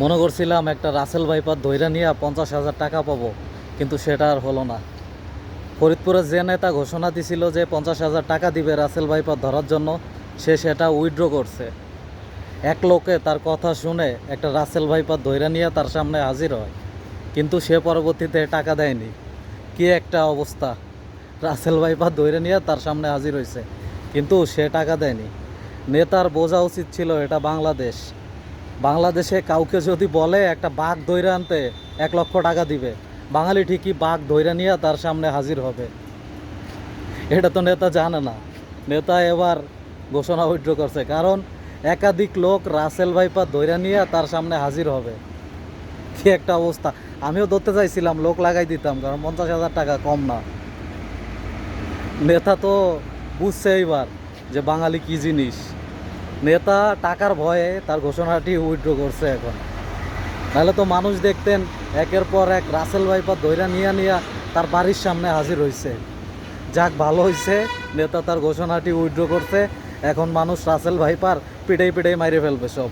মনে করছিলাম একটা রাসেল ভাইপার ধৈরা নিয়ে পঞ্চাশ হাজার টাকা পাবো, কিন্তু সেটা আর হলো না। ফরিদপুরের যে নেতা ঘোষণা দিছিল যে পঞ্চাশ হাজার টাকা দিবে রাসেল ভাইপার ধরার জন্য, সে সেটা উইড্র করছে। এক লোকে তার কথা শুনে একটা রাসেল ভাইপার ধৈরা নিয়ে তার সামনে হাজির হয়, কিন্তু সে পরবর্তীতে টাকা দেয়নি। কি একটা অবস্থা। রাসেল ভাইপার ধৈরা নিয়ে তার সামনে হাজির হয়েছে কিন্তু সে টাকা দেয়নি। নেতার বোঝা উচিত ছিল এটা বাংলাদেশ। বাংলাদেশে কাউকে যদি বলে একটা বাঘ ধৈরা আনতে এক লক্ষ টাকা দিবে, বাঙালি ঠিকই বাঘ ধৈরা নিয়ে তার সামনে হাজির হবে। এটা তো নেতা জানে না। নেতা এবার ঘোষণা উইড্র করছে, কারণ একাধিক লোক রাসেল ভাইপার ধৈরা নিয়ে তার সামনে হাজির হবে। কি একটা অবস্থা। আমিও ধরতে চাইছিলাম, লোক লাগাই দিতাম, কারণ পঞ্চাশ হাজার টাকা কম না। নেতা তো বুঝছে এইবার যে বাঙালি কি জিনিস। নেতা টাকার ভয়ে তার ঘোষণাটি উইথড্র করছে এখন। তাহলে তো মানুষ দেখতেন, একের পর এক রাসেল ভাইপার ধৈরা নিয়ে নিয়া তার বাড়ির সামনে হাজির হয়েছে যাক, ভালো হয়েছে নেতা তার ঘোষণাটি উইথড্র করছে, এখন মানুষ রাসেল ভাইপার পিটাই পিটাই মাইরে ফেলবে সব।